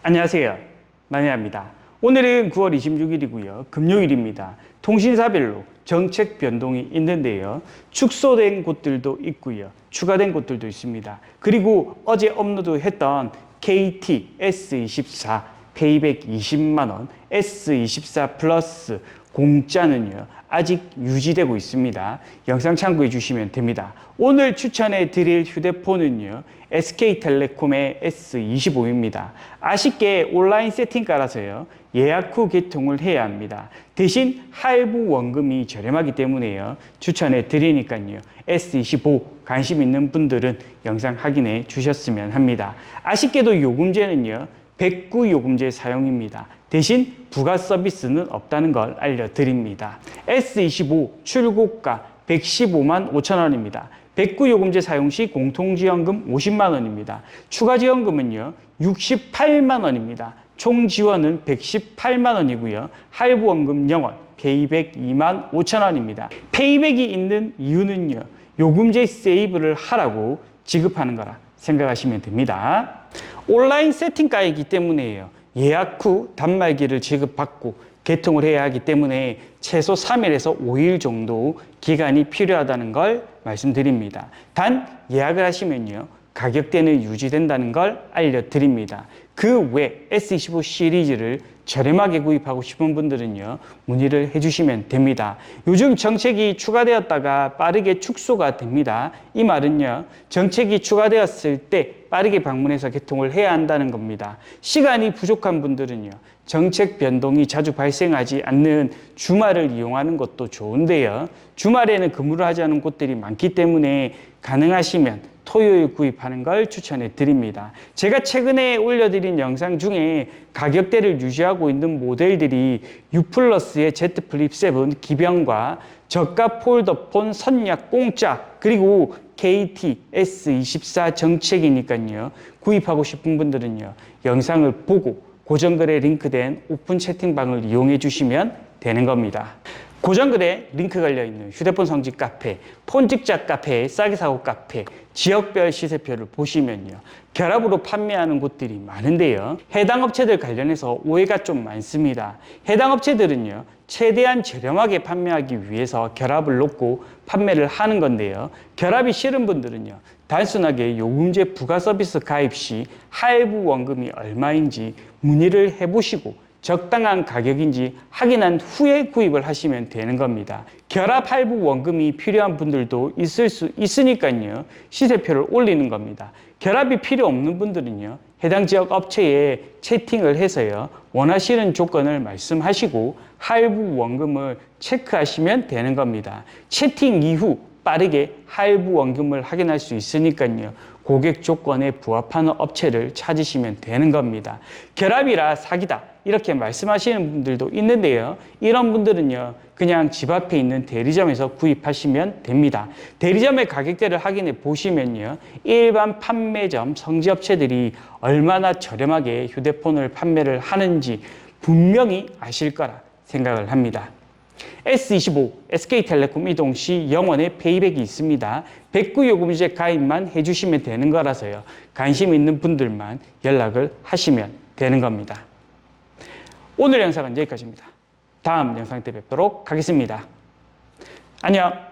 안녕하세요. 마니아입니다. 오늘은 9월 26일이고요. 금요일입니다. 통신사별로 정책 변동이 있는데요. 축소된 곳들도 있고요. 추가된 곳들도 있습니다. 그리고 어제 업로드했던 KT S24 페이백 20만 원, S24 플러스 공짜는요. 아직 유지되고 있습니다. 영상 참고해 주시면 됩니다. 오늘 추천해 드릴 휴대폰은요. SK텔레콤의 S25입니다. 아쉽게 온라인 세팅가라서요. 예약 후 개통을 해야 합니다. 대신 할부 원금이 저렴하기 때문에요. 추천해 드리니까요. S25 관심 있는 분들은 영상 확인해 주셨으면 합니다. 아쉽게도 요금제는요. 109 요금제 사용입니다. 대신 부가 서비스는 없다는 걸 알려드립니다. S25 출고가 115만 5천 원입니다. 109 요금제 사용 시 공통지원금 50만 원입니다. 추가 지원금은요 68만 원입니다. 총 지원은 118만 원이고요. 할부 원금 0원, 페이백 2만 5천 원입니다. 페이백이 있는 이유는요. 요금제 세이브를 하라고 지급하는 거라 생각하시면 됩니다. 온라인 세팅가이기 때문에요. 예약 후 단말기를 지급받고 개통을 해야 하기 때문에 최소 3일에서 5일 정도 기간이 필요하다는 걸 말씀드립니다. 단 예약을 하시면요. 가격대는 유지된다는 걸 알려드립니다. 그 외 S25 시리즈를 저렴하게 구입하고 싶은 분들은요, 문의를 해주시면 됩니다. 요즘 정책이 추가되었다가 빠르게 축소가 됩니다. 이 말은요, 정책이 추가되었을 때 빠르게 방문해서 개통을 해야 한다는 겁니다. 시간이 부족한 분들은요, 정책 변동이 자주 발생하지 않는 주말을 이용하는 것도 좋은데요. 주말에는 근무를 하지 않은 곳들이 많기 때문에 가능하시면 토요일 구입하는 걸 추천해 드립니다. 제가 최근에 올려드린 영상 중에 가격대를 유지하고 있는 모델들이 U 플러스의 Z 플립 7 기병과 저가 폴더폰 선약 공짜 그리고 KT S24 정책이니까요. 구입하고 싶은 분들은요. 영상을 보고 고정글에 링크된 오픈 채팅방을 이용해 주시면 되는 겁니다. 고정글에 링크 걸려있는 휴대폰 성지 카페, 폰직자 카페, 싸게 사고 카페, 지역별 시세표를 보시면요. 결합으로 판매하는 곳들이 많은데요. 해당 업체들 관련해서 오해가 좀 많습니다. 해당 업체들은요. 최대한 저렴하게 판매하기 위해서 결합을 놓고 판매를 하는 건데요. 결합이 싫은 분들은요. 단순하게 요금제 부가 서비스 가입 시 할부 원금이 얼마인지 문의를 해보시고 적당한 가격인지 확인한 후에 구입을 하시면 되는 겁니다. 결합 할부 원금이 필요한 분들도 있을 수 있으니까요. 시세표를 올리는 겁니다. 결합이 필요 없는 분들은요. 해당 지역 업체에 채팅을 해서요. 원하시는 조건을 말씀하시고 할부 원금을 체크하시면 되는 겁니다. 채팅 이후 빠르게 할부 원금을 확인할 수 있으니까요. 고객 조건에 부합하는 업체를 찾으시면 되는 겁니다. 결합이라 사기다. 이렇게 말씀하시는 분들도 있는데요. 이런 분들은요. 그냥 집 앞에 있는 대리점에서 구입하시면 됩니다. 대리점의 가격대를 확인해 보시면요. 일반 판매점 성지업체들이 얼마나 저렴하게 휴대폰을 판매를 하는지 분명히 아실 거라 생각을 합니다. S25 SK텔레콤 이동 시 영원의 페이백이 있습니다. 109 요금제 가입만 해주시면 되는 거라서요. 관심 있는 분들만 연락을 하시면 되는 겁니다. 오늘 영상은 여기까지입니다. 다음 영상 때 뵙도록 하겠습니다. 안녕!